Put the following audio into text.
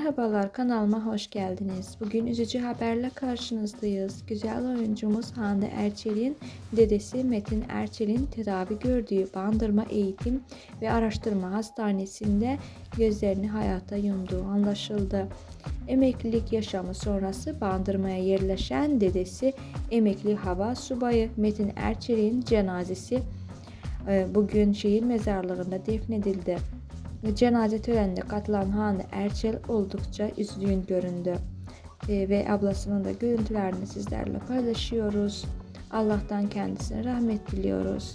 Merhabalar kanalıma hoş geldiniz. Bugün üzücü haberle karşınızdayız. Güzel oyuncumuz Hande Erçel'in dedesi Metin Erçel'in tedavi gördüğü Bandırma Eğitim ve Araştırma Hastanesi'nde gözlerini hayata yumduğu anlaşıldı. Emeklilik yaşamı sonrası Bandırma'ya yerleşen dedesi emekli hava subayı Metin Erçel'in cenazesi e, bugün şehir mezarlığında defnedildi. Cenaze törenine katılan Hande Erçel oldukça üzgün göründü. E, ve ablasının da görüntülerini sizlerle paylaşıyoruz. Allah'tan kendisine rahmet diliyoruz.